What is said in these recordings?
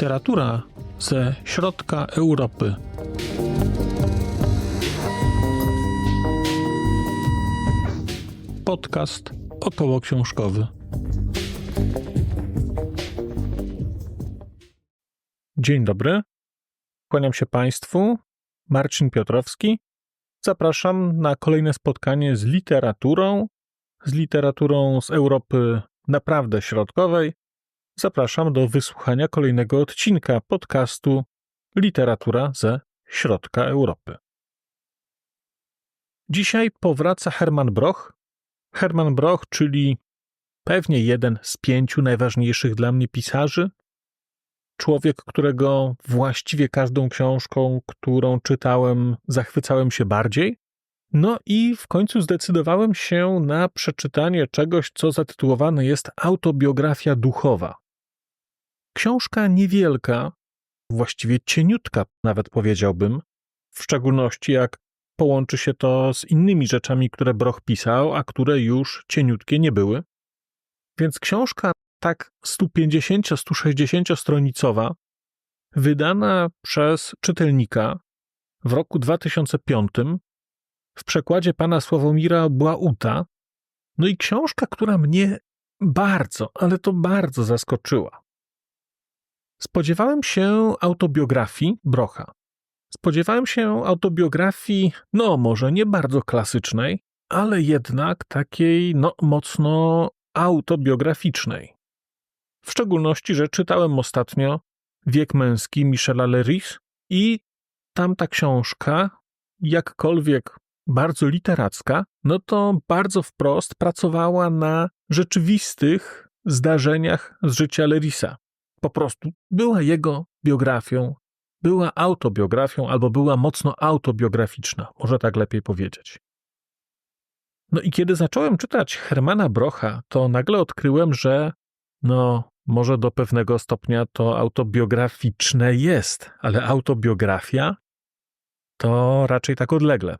Literatura ze środka Europy. Podcast około książkowy. Dzień dobry. Kłaniam się Państwu. Marcin Piotrowski. Zapraszam na kolejne spotkanie z literaturą, z literaturą z Europy naprawdę środkowej. Zapraszam do wysłuchania kolejnego odcinka podcastu Literatura ze środka Europy. Dzisiaj powraca Herman Broch. Herman Broch, czyli pewnie jeden z pięciu najważniejszych dla mnie pisarzy. Człowiek, którego właściwie każdą książką, którą czytałem, zachwycałem się bardziej. No i w końcu zdecydowałem się na przeczytanie czegoś, co zatytułowane jest Autobiografia duchowa. Książka niewielka, właściwie cieniutka, nawet powiedziałbym, w szczególności jak połączy się to z innymi rzeczami, które Broch pisał, a które już cieniutkie nie były. Więc książka tak 150-160 stronicowa, wydana przez czytelnika w roku 2005 w przekładzie pana Sławomira Błauta. No i książka, która mnie bardzo, ale to bardzo zaskoczyła. Spodziewałem się autobiografii Brocha. Spodziewałem się autobiografii, no może nie bardzo klasycznej, ale jednak takiej, no mocno autobiograficznej. W szczególności, że czytałem ostatnio Wiek męski Michela Leris i tamta książka, jakkolwiek bardzo literacka, no to bardzo wprost pracowała na rzeczywistych zdarzeniach z życia Lerisa. Po prostu była jego biografią, była autobiografią albo była mocno autobiograficzna, może tak lepiej powiedzieć. No i kiedy zacząłem czytać Hermana Brocha, to nagle odkryłem, że no, może do pewnego stopnia to autobiograficzne jest, ale autobiografia to raczej tak odlegle.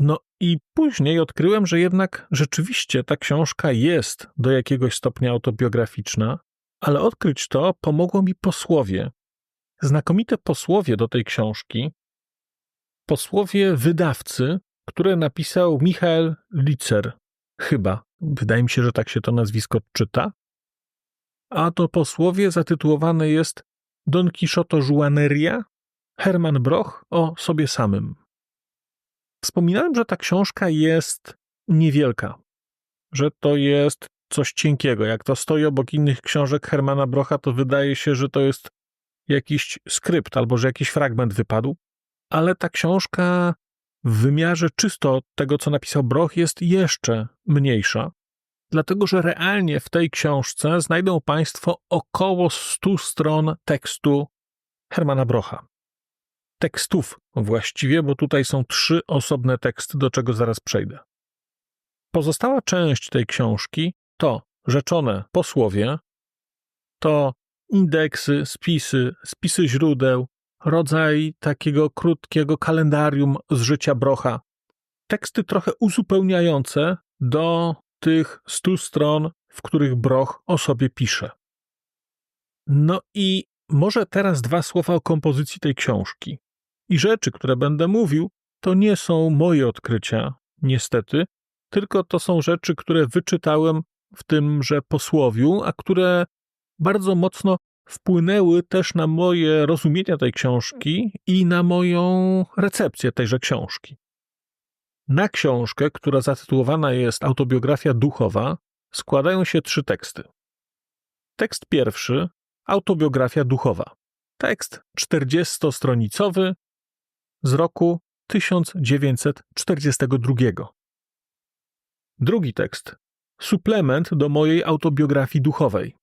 No i później odkryłem, że jednak rzeczywiście ta książka jest do jakiegoś stopnia autobiograficzna, ale odkryć to pomogło mi posłowie. Znakomite posłowie do tej książki. Posłowie wydawcy, które napisał Michael Litzer. Chyba. Wydaje mi się, że tak się to nazwisko czyta. A to posłowie zatytułowane jest Don Quixoto Juaneria, Herman Broch o sobie samym. Wspominałem, że ta książka jest niewielka, że to jest coś cienkiego. Jak to stoi obok innych książek Hermana Brocha, to wydaje się, że to jest jakiś skrypt albo że jakiś fragment wypadł, ale ta książka w wymiarze czysto tego, co napisał Broch, jest jeszcze mniejsza, dlatego że realnie w tej książce znajdą Państwo około 100 stron tekstu Hermana Brocha. Tekstów właściwie, bo tutaj są trzy osobne teksty, do czego zaraz przejdę. Pozostała część tej książki to rzeczone posłowie, to indeksy, spisy, spisy źródeł, rodzaj takiego krótkiego kalendarium z życia Brocha. Teksty trochę uzupełniające do tych stu stron, w których Broch o sobie pisze. No i może teraz dwa słowa o kompozycji tej książki. I rzeczy, które będę mówił, to nie są moje odkrycia, niestety, tylko to są rzeczy, które wyczytałem w tymże posłowiu, a które bardzo mocno wpłynęły też na moje rozumienie tej książki i na moją recepcję tejże książki. Na książkę, która zatytułowana jest Autobiografia duchowa, składają się trzy teksty. Tekst pierwszy Autobiografia duchowa. Tekst 40-stronicowy z roku 1942. Drugi tekst suplement do mojej autobiografii duchowej.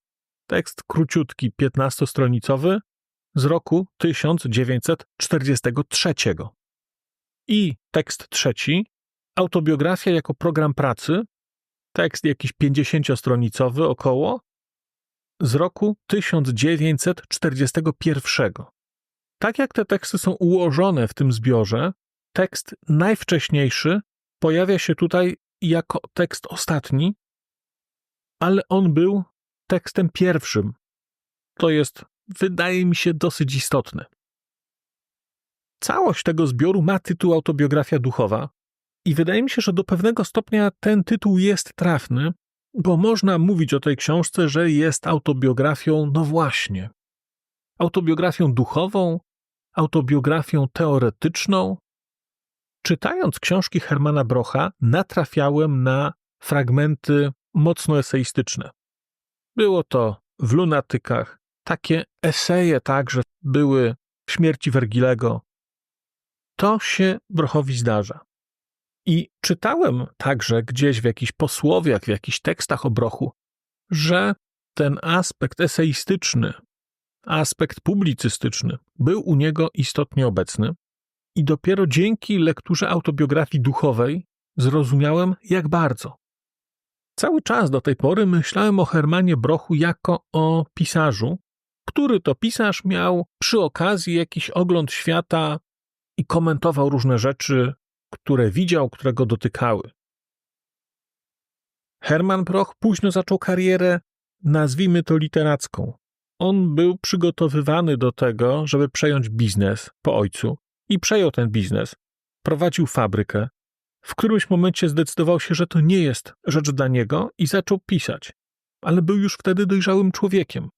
Tekst króciutki, 15-stronicowy z roku 1943. I tekst trzeci, autobiografia jako program pracy, tekst jakiś 50-stronicowy około, z roku 1941. Tak jak te teksty są ułożone w tym zbiorze, tekst najwcześniejszy pojawia się tutaj jako tekst ostatni, ale on był tekstem pierwszym. To jest wydaje mi się dosyć istotny. Całość tego zbioru ma tytuł Autobiografia duchowa i wydaje mi się, że do pewnego stopnia ten tytuł jest trafny, bo można mówić o tej książce, że jest autobiografią, no właśnie, autobiografią duchową, autobiografią teoretyczną. Czytając książki Hermana Brocha, natrafiałem na fragmenty mocno eseistyczne. Było to w Lunatykach, takie eseje także były w Śmierci Wergilego. To się Brochowi zdarza. I czytałem także gdzieś w jakichś posłowiach, w jakichś tekstach o Brochu, że ten aspekt eseistyczny, aspekt publicystyczny był u niego istotnie obecny i dopiero dzięki lekturze autobiografii duchowej zrozumiałem, jak bardzo. Cały czas do tej pory myślałem o Hermanie Brochu jako o pisarzu, który to pisarz miał przy okazji jakiś ogląd świata i komentował różne rzeczy, które widział, które go dotykały. Herman Broch późno zaczął karierę, nazwijmy to literacką. On był przygotowywany do tego, żeby przejąć biznes po ojcu i przejął ten biznes. Prowadził fabrykę. W którymś momencie zdecydował się, że to nie jest rzecz dla niego i zaczął pisać. Ale był już wtedy dojrzałym człowiekiem.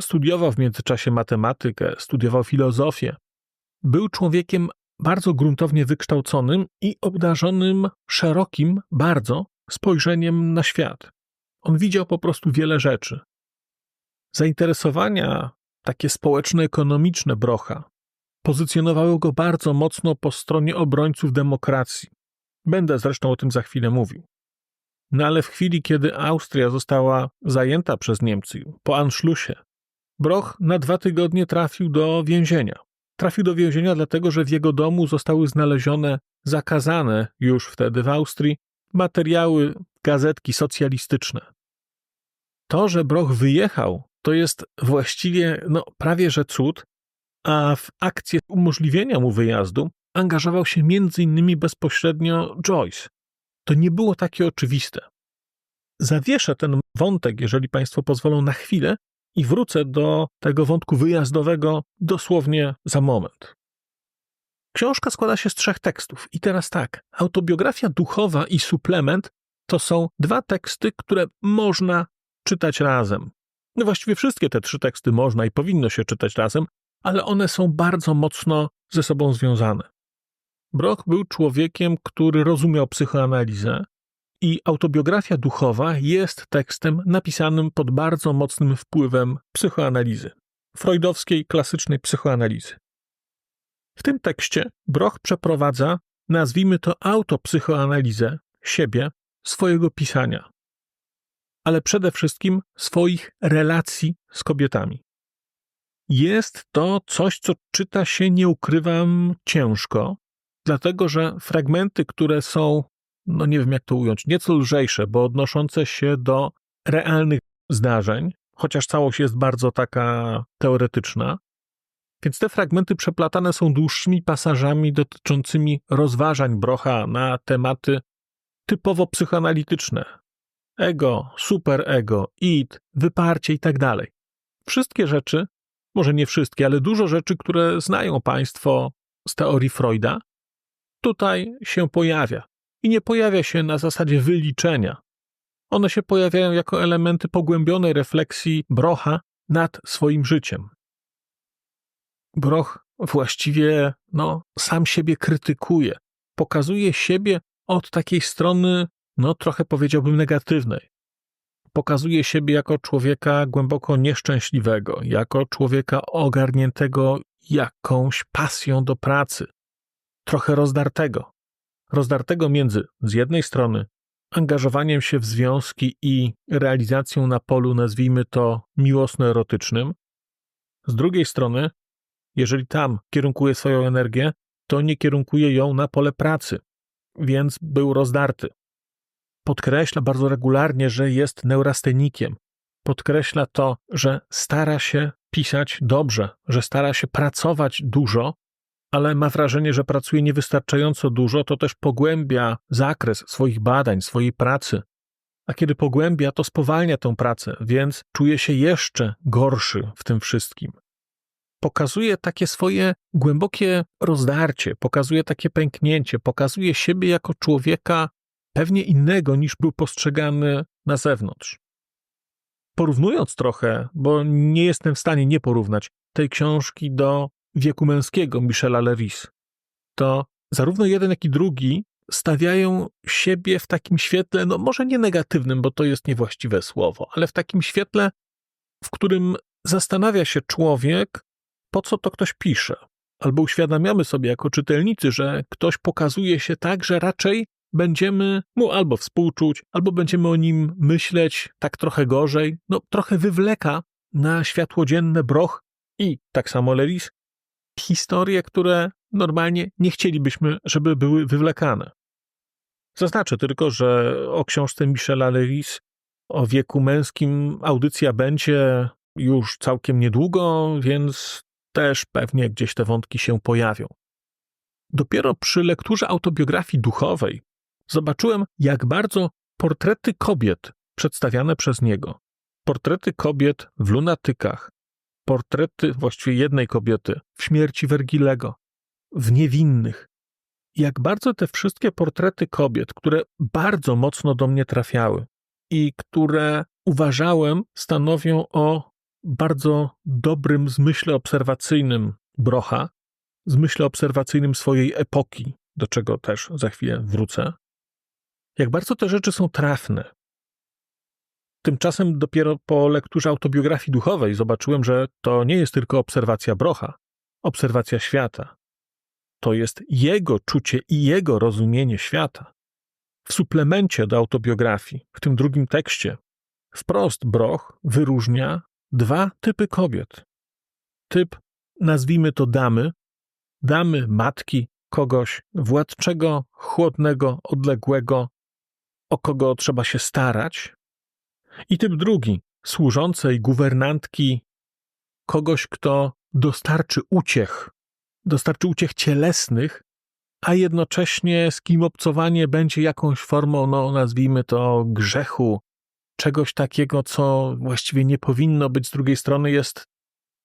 Studiował w międzyczasie matematykę, studiował filozofię. Był człowiekiem bardzo gruntownie wykształconym i obdarzonym szerokim, bardzo spojrzeniem na świat. On widział po prostu wiele rzeczy. Zainteresowania takie społeczno-ekonomiczne Brocha pozycjonowały go bardzo mocno po stronie obrońców demokracji. Będę zresztą o tym za chwilę mówił. No ale w chwili, kiedy Austria została zajęta przez Niemcy po Anschlussie, Broch na dwa tygodnie trafił do więzienia. Trafił do więzienia dlatego, że w jego domu zostały znalezione zakazane już wtedy w Austrii materiały, gazetki socjalistyczne. To, że Broch wyjechał, to jest właściwie no, prawie że cud, a w akcję umożliwienia mu wyjazdu angażował się innymi bezpośrednio Joyce. To nie było takie oczywiste. Zawieszę ten wątek, jeżeli Państwo pozwolą, na chwilę i wrócę do tego wątku wyjazdowego dosłownie za moment. Książka składa się z trzech tekstów. I teraz tak: autobiografia duchowa i suplement to są dwa teksty, które można czytać razem. No właściwie wszystkie te trzy teksty można i powinno się czytać razem, ale one są bardzo mocno ze sobą związane. Broch był człowiekiem, który rozumiał psychoanalizę, i autobiografia duchowa jest tekstem napisanym pod bardzo mocnym wpływem psychoanalizy, freudowskiej klasycznej psychoanalizy. W tym tekście Broch przeprowadza, nazwijmy to autopsychoanalizę siebie, swojego pisania, ale przede wszystkim swoich relacji z kobietami. Jest to coś, co czyta się, nie ukrywam, ciężko, dlatego że fragmenty, które są no nie wiem jak to ująć, nieco lżejsze, bo odnoszące się do realnych zdarzeń, chociaż całość jest bardzo taka teoretyczna. Więc te fragmenty przeplatane są dłuższymi pasażami dotyczącymi rozważań Brocha na tematy typowo psychoanalityczne. Ego, superego, id, wyparcie i tak dalej. Wszystkie rzeczy, może nie wszystkie, ale dużo rzeczy, które znają Państwo z teorii Freuda, tutaj się pojawia i nie pojawia się na zasadzie wyliczenia. One się pojawiają jako elementy pogłębionej refleksji Brocha nad swoim życiem. Broch właściwie no, sam siebie krytykuje, pokazuje siebie od takiej strony, no trochę powiedziałbym negatywnej. Pokazuje siebie jako człowieka głęboko nieszczęśliwego, jako człowieka ogarniętego jakąś pasją do pracy, trochę rozdartego rozdartego między z jednej strony angażowaniem się w związki i realizacją na polu, nazwijmy to miłosno-erotycznym, z drugiej strony, jeżeli tam kierunkuje swoją energię, to nie kierunkuje ją na pole pracy, więc był rozdarty. Podkreśla bardzo regularnie, że jest neurastenikiem. Podkreśla to, że stara się pisać dobrze, że stara się pracować dużo, ale ma wrażenie, że pracuje niewystarczająco dużo, to też pogłębia zakres swoich badań, swojej pracy. a kiedy pogłębia, to spowalnia tę pracę, więc czuje się jeszcze gorszy w tym wszystkim. Pokazuje takie swoje głębokie rozdarcie, pokazuje takie pęknięcie, pokazuje siebie jako człowieka pewnie innego niż był postrzegany na zewnątrz. Porównując trochę, bo nie jestem w stanie nie porównać tej książki do wieku męskiego Michela Leris, to zarówno jeden, jak i drugi stawiają siebie w takim świetle, no może nie negatywnym, bo to jest niewłaściwe słowo, ale w takim świetle, w którym zastanawia się człowiek, po co to ktoś pisze. Albo uświadamiamy sobie jako czytelnicy, że ktoś pokazuje się tak, że raczej będziemy mu albo współczuć, albo będziemy o nim myśleć tak trochę gorzej. No, trochę wywleka na światło dzienne Broch i tak samo Leris historie, które normalnie nie chcielibyśmy, żeby były wywlekane. Zaznaczę tylko, że o książce Michela Leris o wieku męskim audycja będzie już całkiem niedługo, więc też pewnie gdzieś te wątki się pojawią. Dopiero przy lekturze autobiografii duchowej zobaczyłem, jak bardzo portrety kobiet przedstawiane przez niego, portrety kobiet w lunatykach, portrety właściwie jednej kobiety w śmierci Wergilego, w niewinnych, jak bardzo te wszystkie portrety kobiet, które bardzo mocno do mnie trafiały i które uważałem stanowią o bardzo dobrym zmyśle obserwacyjnym Brocha, zmyśle obserwacyjnym swojej epoki, do czego też za chwilę wrócę, jak bardzo te rzeczy są trafne. Tymczasem dopiero po lekturze autobiografii duchowej zobaczyłem, że to nie jest tylko obserwacja Brocha, obserwacja świata. To jest jego czucie i jego rozumienie świata. W suplemencie do autobiografii, w tym drugim tekście, wprost Broch wyróżnia dwa typy kobiet. Typ, nazwijmy to damy, damy matki kogoś władczego, chłodnego, odległego, o kogo trzeba się starać, i typ drugi, służącej guwernantki, kogoś, kto dostarczy uciech, dostarczy uciech cielesnych, a jednocześnie z kim obcowanie będzie jakąś formą, no nazwijmy to grzechu, czegoś takiego, co właściwie nie powinno być. Z drugiej strony jest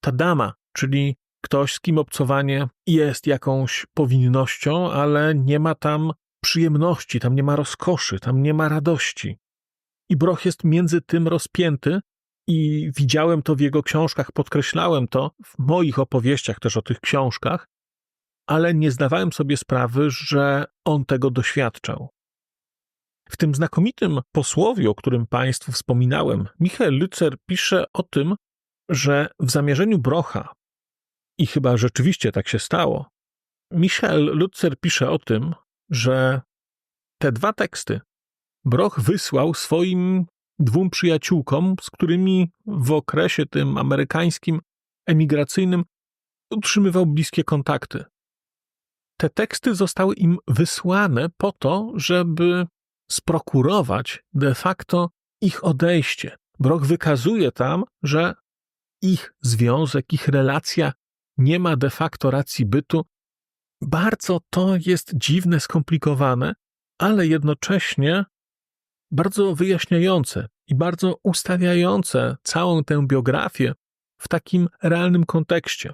ta dama, czyli ktoś, z kim obcowanie jest jakąś powinnością, ale nie ma tam przyjemności, tam nie ma rozkoszy, tam nie ma radości. I Broch jest między tym rozpięty, i widziałem to w jego książkach, podkreślałem to w moich opowieściach też o tych książkach, ale nie zdawałem sobie sprawy, że on tego doświadczał. W tym znakomitym posłowie, o którym Państwu wspominałem, Michael Lützer pisze o tym, że w zamierzeniu Brocha, i chyba rzeczywiście tak się stało, Michael Lützer pisze o tym, że te dwa teksty Broch wysłał swoim dwóm przyjaciółkom, z którymi w okresie tym amerykańskim emigracyjnym utrzymywał bliskie kontakty. Te teksty zostały im wysłane po to, żeby sprokurować de facto ich odejście. Broch wykazuje tam, że ich związek, ich relacja nie ma de facto racji bytu. Bardzo to jest dziwne, skomplikowane, ale jednocześnie bardzo wyjaśniające i bardzo ustawiające całą tę biografię w takim realnym kontekście.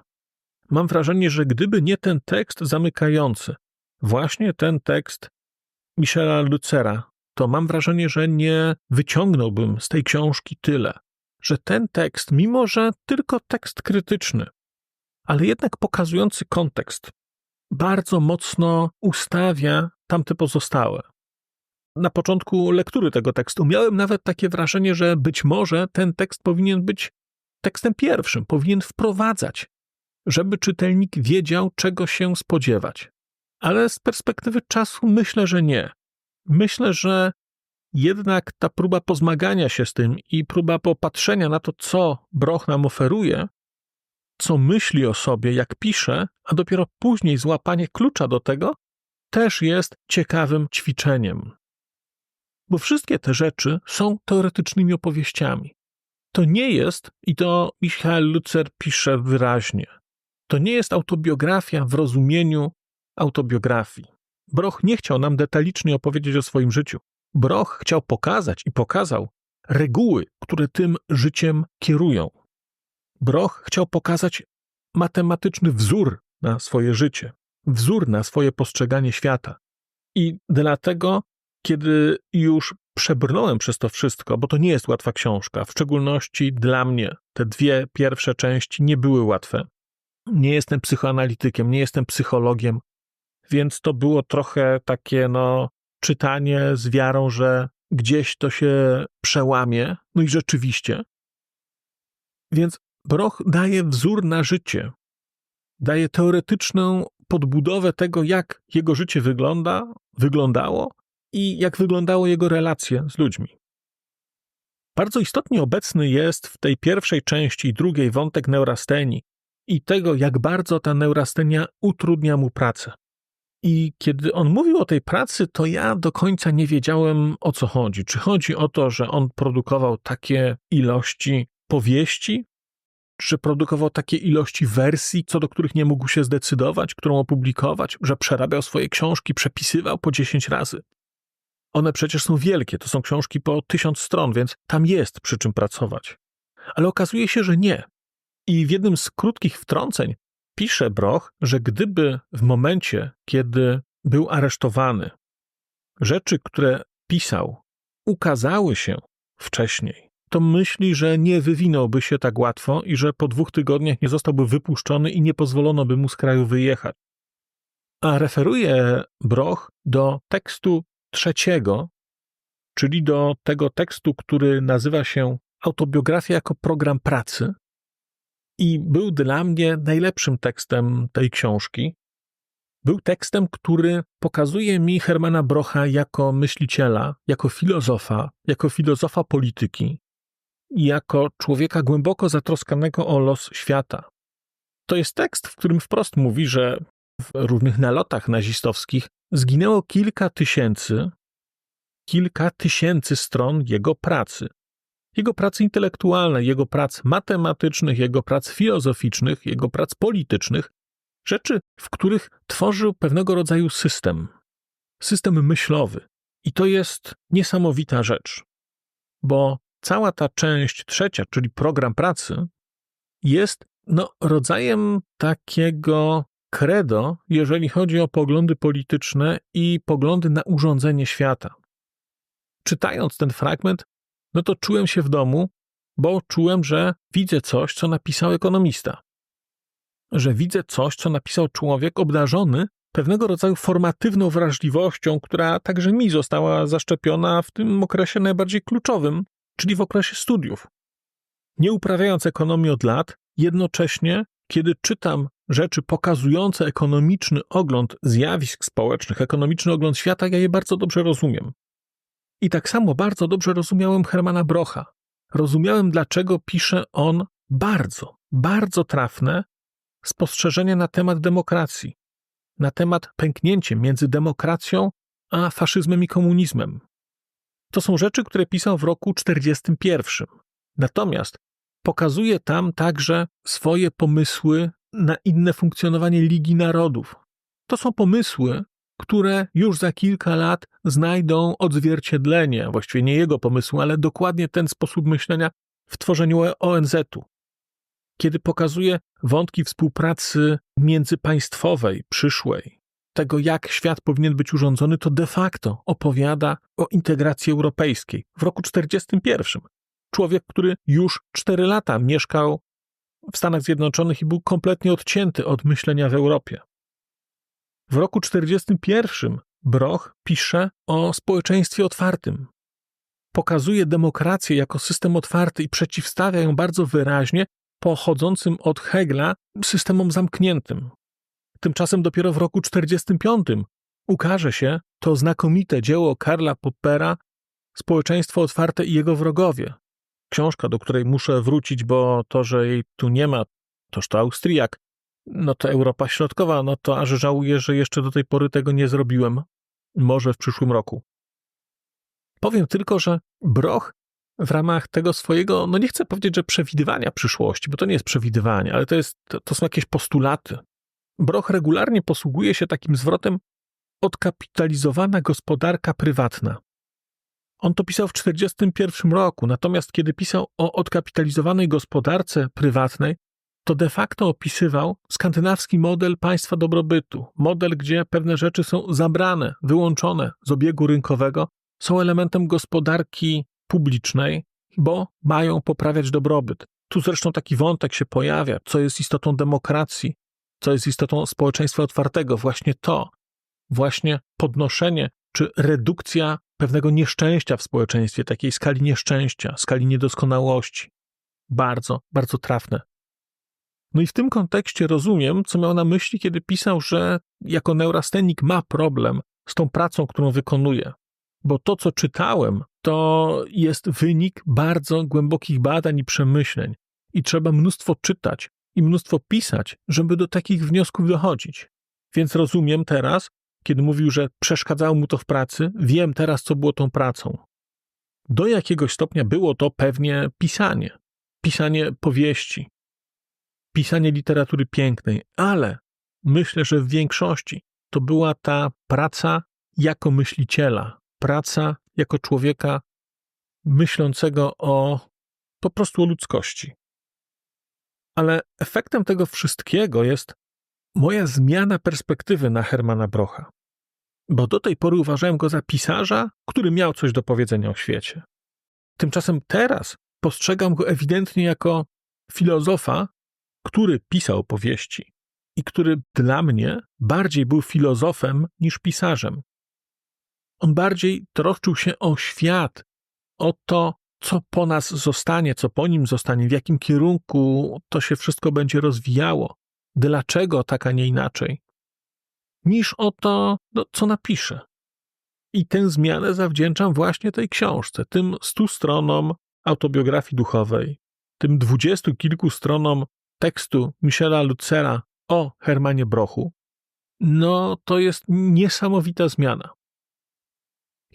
Mam wrażenie, że gdyby nie ten tekst zamykający, właśnie ten tekst Michela Lucera, to mam wrażenie, że nie wyciągnąłbym z tej książki tyle, że ten tekst, mimo że tylko tekst krytyczny, ale jednak pokazujący kontekst, bardzo mocno ustawia tamte pozostałe na początku lektury tego tekstu miałem nawet takie wrażenie, że być może ten tekst powinien być tekstem pierwszym, powinien wprowadzać, żeby czytelnik wiedział, czego się spodziewać. Ale z perspektywy czasu myślę, że nie. Myślę, że jednak ta próba pozmagania się z tym i próba popatrzenia na to, co Broch nam oferuje, co myśli o sobie, jak pisze, a dopiero później złapanie klucza do tego, też jest ciekawym ćwiczeniem bo wszystkie te rzeczy są teoretycznymi opowieściami. To nie jest, i to Michael Lutzer pisze wyraźnie, to nie jest autobiografia w rozumieniu autobiografii. Broch nie chciał nam detalicznie opowiedzieć o swoim życiu. Broch chciał pokazać i pokazał reguły, które tym życiem kierują. Broch chciał pokazać matematyczny wzór na swoje życie, wzór na swoje postrzeganie świata. I dlatego, kiedy już przebrnąłem przez to wszystko, bo to nie jest łatwa książka, w szczególności dla mnie te dwie pierwsze części nie były łatwe. Nie jestem psychoanalitykiem, nie jestem psychologiem, więc to było trochę takie, no, czytanie z wiarą, że gdzieś to się przełamie. No i rzeczywiście. Więc Broch daje wzór na życie, daje teoretyczną podbudowę tego, jak jego życie wygląda, wyglądało i jak wyglądało jego relacje z ludźmi. Bardzo istotnie obecny jest w tej pierwszej części i drugiej wątek neurastenii i tego, jak bardzo ta neurastenia utrudnia mu pracę. I kiedy on mówił o tej pracy, to ja do końca nie wiedziałem o co chodzi. Czy chodzi o to, że on produkował takie ilości powieści, że produkował takie ilości wersji, co do których nie mógł się zdecydować, którą opublikować, że przerabiał swoje książki, przepisywał po 10 razy. One przecież są wielkie, to są książki po tysiąc stron, więc tam jest przy czym pracować. Ale okazuje się, że nie. I w jednym z krótkich wtrąceń pisze Broch, że gdyby w momencie, kiedy był aresztowany, rzeczy, które pisał, ukazały się wcześniej, to myśli, że nie wywinąłby się tak łatwo i że po dwóch tygodniach nie zostałby wypuszczony i nie pozwolono by mu z kraju wyjechać. A referuje Broch do tekstu trzeciego, czyli do tego tekstu, który nazywa się Autobiografia jako program pracy, i był dla mnie najlepszym tekstem tej książki. Był tekstem, który pokazuje mi Hermana Brocha jako myśliciela, jako filozofa, jako filozofa polityki, jako człowieka głęboko zatroskanego o los świata. To jest tekst, w którym wprost mówi, że w różnych nalotach nazistowskich zginęło kilka tysięcy, kilka tysięcy stron jego pracy. Jego prac intelektualnej, jego prac matematycznych, jego prac filozoficznych, jego prac politycznych, rzeczy, w których tworzył pewnego rodzaju system, system myślowy. I to jest niesamowita rzecz, bo cała ta część trzecia, czyli program pracy, jest no, rodzajem takiego credo, jeżeli chodzi o poglądy polityczne i poglądy na urządzenie świata. Czytając ten fragment, no to czułem się w domu, bo czułem, że widzę coś, co napisał ekonomista. Że widzę coś, co napisał człowiek obdarzony pewnego rodzaju formatywną wrażliwością, która także mi została zaszczepiona w tym okresie najbardziej kluczowym, czyli w okresie studiów. Nie uprawiając ekonomii od lat, jednocześnie, kiedy czytam rzeczy pokazujące ekonomiczny ogląd zjawisk społecznych, ekonomiczny ogląd świata, ja je bardzo dobrze rozumiem. I tak samo bardzo dobrze rozumiałem Hermana Brocha. Rozumiałem, dlaczego pisze on bardzo, bardzo trafne spostrzeżenia na temat demokracji, na temat pęknięcia między demokracją a faszyzmem i komunizmem. To są rzeczy, które pisał w roku 1941. Natomiast pokazuje tam także swoje pomysły na inne funkcjonowanie Ligi Narodów. To są pomysły, które już za kilka lat znajdą odzwierciedlenie, właściwie nie jego pomysłu, ale dokładnie ten sposób myślenia w tworzeniu ONZ-u. Kiedy pokazuje wątki współpracy międzypaństwowej, przyszłej, tego jak świat powinien być urządzony, to de facto opowiada o integracji europejskiej w roku 1941. Człowiek, który już 4 lata mieszkał w Stanach Zjednoczonych i był kompletnie odcięty od myślenia w Europie. W roku 1941 Broch pisze o społeczeństwie otwartym. Pokazuje demokrację jako system otwarty i przeciwstawia ją bardzo wyraźnie pochodzącym od Hegla systemom zamkniętym. Tymczasem dopiero w roku 1945 ukaże się to znakomite dzieło Karla Poppera Społeczeństwo otwarte i jego wrogowie. Książka, do której muszę wrócić, bo to, że jej tu nie ma, toż to Austriak, no to Europa Środkowa, no to aż żałuję, że jeszcze do tej pory tego nie zrobiłem. Może w przyszłym roku. Powiem tylko, że Broch w ramach tego swojego, no nie chcę powiedzieć, że przewidywania przyszłości, bo to nie jest przewidywanie, ale to, jest, to, to są jakieś postulaty. Broch regularnie posługuje się takim zwrotem odkapitalizowana gospodarka prywatna. On to pisał w 1941 roku, natomiast kiedy pisał o odkapitalizowanej gospodarce prywatnej, to de facto opisywał skandynawski model państwa dobrobytu. Model, gdzie pewne rzeczy są zabrane, wyłączone z obiegu rynkowego, są elementem gospodarki publicznej, bo mają poprawiać dobrobyt. Tu zresztą taki wątek się pojawia, co jest istotą demokracji, co jest istotą społeczeństwa otwartego. Właśnie to, właśnie podnoszenie czy redukcja pewnego nieszczęścia w społeczeństwie, takiej skali nieszczęścia, skali niedoskonałości. Bardzo, bardzo trafne. No i w tym kontekście rozumiem, co miał na myśli, kiedy pisał, że jako neurastenik ma problem z tą pracą, którą wykonuje. Bo to, co czytałem, to jest wynik bardzo głębokich badań i przemyśleń. I trzeba mnóstwo czytać i mnóstwo pisać, żeby do takich wniosków dochodzić. Więc rozumiem teraz, kiedy mówił, że przeszkadzało mu to w pracy, wiem teraz, co było tą pracą. Do jakiegoś stopnia było to pewnie pisanie, pisanie powieści, pisanie literatury pięknej, ale myślę, że w większości to była ta praca jako myśliciela, praca jako człowieka myślącego o po prostu o ludzkości. Ale efektem tego wszystkiego jest moja zmiana perspektywy na Hermana Brocha. Bo do tej pory uważałem go za pisarza, który miał coś do powiedzenia o świecie. Tymczasem teraz postrzegam go ewidentnie jako filozofa, który pisał powieści i który dla mnie bardziej był filozofem niż pisarzem. On bardziej troszczył się o świat, o to, co po nas zostanie, co po nim zostanie, w jakim kierunku to się wszystko będzie rozwijało, dlaczego tak, a nie inaczej, niż o to, no, co napisze. I tę zmianę zawdzięczam właśnie tej książce, tym stu stronom autobiografii duchowej, tym dwudziestu kilku stronom tekstu Michela Lucera o Hermanie Brochu, no to jest niesamowita zmiana.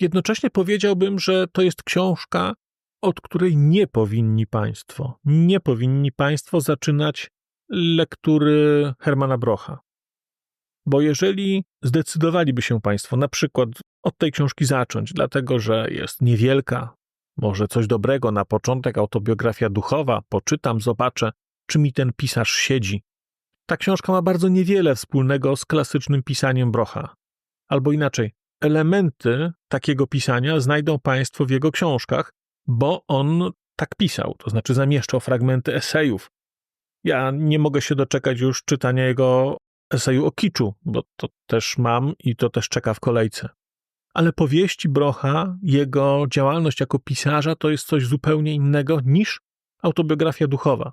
Jednocześnie powiedziałbym, że to jest książka, od której nie powinni Państwo, nie powinni Państwo zaczynać lektury Hermana Brocha. Bo jeżeli zdecydowaliby się Państwo na przykład od tej książki zacząć, dlatego że jest niewielka, może coś dobrego na początek, autobiografia duchowa, poczytam, zobaczę, czy mi ten pisarz siedzi. Ta książka ma bardzo niewiele wspólnego z klasycznym pisaniem Brocha. Albo inaczej, elementy takiego pisania znajdą Państwo w jego książkach, bo on tak pisał, to znaczy zamieszczał fragmenty esejów. Ja nie mogę się doczekać już czytania jego eseju o kiczu, bo to też mam i to też czeka w kolejce. Ale powieści Brocha, jego działalność jako pisarza to jest coś zupełnie innego niż autobiografia duchowa.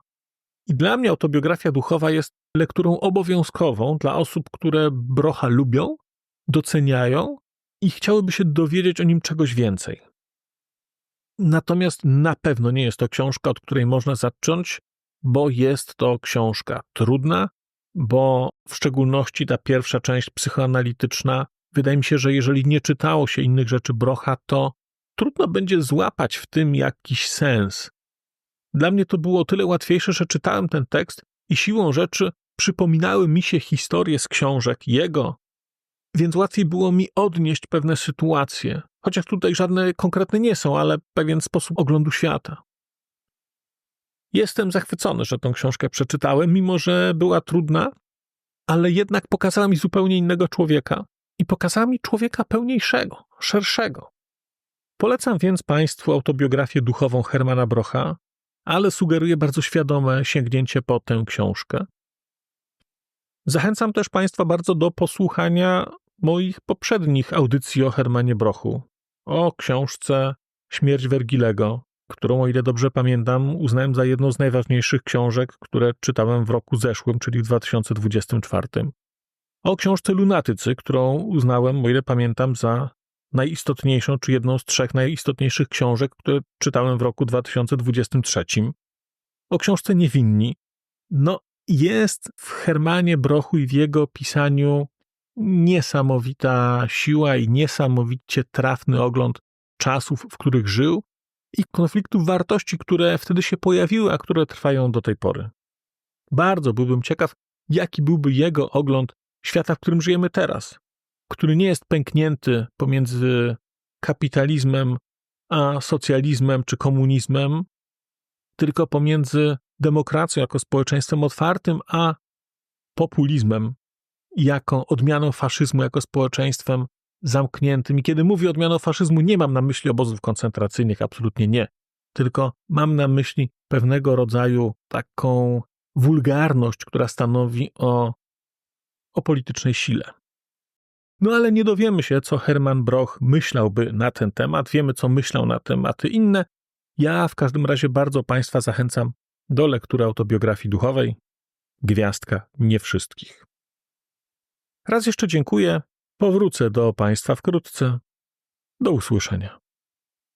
I dla mnie autobiografia duchowa jest lekturą obowiązkową dla osób, które Brocha lubią, doceniają i chciałyby się dowiedzieć o nim czegoś więcej. Natomiast na pewno nie jest to książka, od której można zacząć, bo jest to książka trudna, bo w szczególności ta pierwsza część psychoanalityczna, wydaje mi się, że jeżeli nie czytało się innych rzeczy Brocha, to trudno będzie złapać w tym jakiś sens. Dla mnie to było o tyle łatwiejsze, że czytałem ten tekst i siłą rzeczy przypominały mi się historie z książek jego, więc łatwiej było mi odnieść pewne sytuacje, chociaż tutaj żadne konkretne nie są, ale pewien sposób oglądu świata. Jestem zachwycony, że tę książkę przeczytałem, mimo że była trudna, ale jednak pokazała mi zupełnie innego człowieka i pokazała mi człowieka pełniejszego, szerszego. Polecam więc Państwu autobiografię duchową Hermana Brocha, ale sugeruję bardzo świadome sięgnięcie po tę książkę. Zachęcam też Państwa bardzo do posłuchania moich poprzednich audycji o Hermanie Brochu, o książce Śmierć Wergilego, którą, o ile dobrze pamiętam, uznałem za jedną z najważniejszych książek, które czytałem w roku zeszłym, czyli w 2024. O książce Lunatycy, którą uznałem, o ile pamiętam, za najistotniejszą, czy jedną z trzech najistotniejszych książek, które czytałem w roku 2023. O książce Niewinni. No, jest w Hermanie Brochu i w jego pisaniu niesamowita siła i niesamowicie trafny ogląd czasów, w których żył i konfliktów wartości, które wtedy się pojawiły, a które trwają do tej pory. Bardzo byłbym ciekaw, jaki byłby jego ogląd świata, w którym żyjemy teraz, który nie jest pęknięty pomiędzy kapitalizmem a socjalizmem czy komunizmem, tylko pomiędzy demokracją jako społeczeństwem otwartym, a populizmem jako odmianą faszyzmu, jako społeczeństwem zamkniętym. I kiedy mówię odmianą faszyzmu, nie mam na myśli obozów koncentracyjnych, absolutnie nie. Tylko mam na myśli pewnego rodzaju taką wulgarność, która stanowi o, o politycznej sile. No ale nie dowiemy się, co Hermann Broch myślałby na ten temat. Wiemy, co myślał na tematy inne. Ja w każdym razie bardzo Państwa zachęcam do lektury autobiografii duchowej. Gwiazdka nie wszystkich. Raz jeszcze dziękuję. Powrócę do Państwa wkrótce. Do usłyszenia.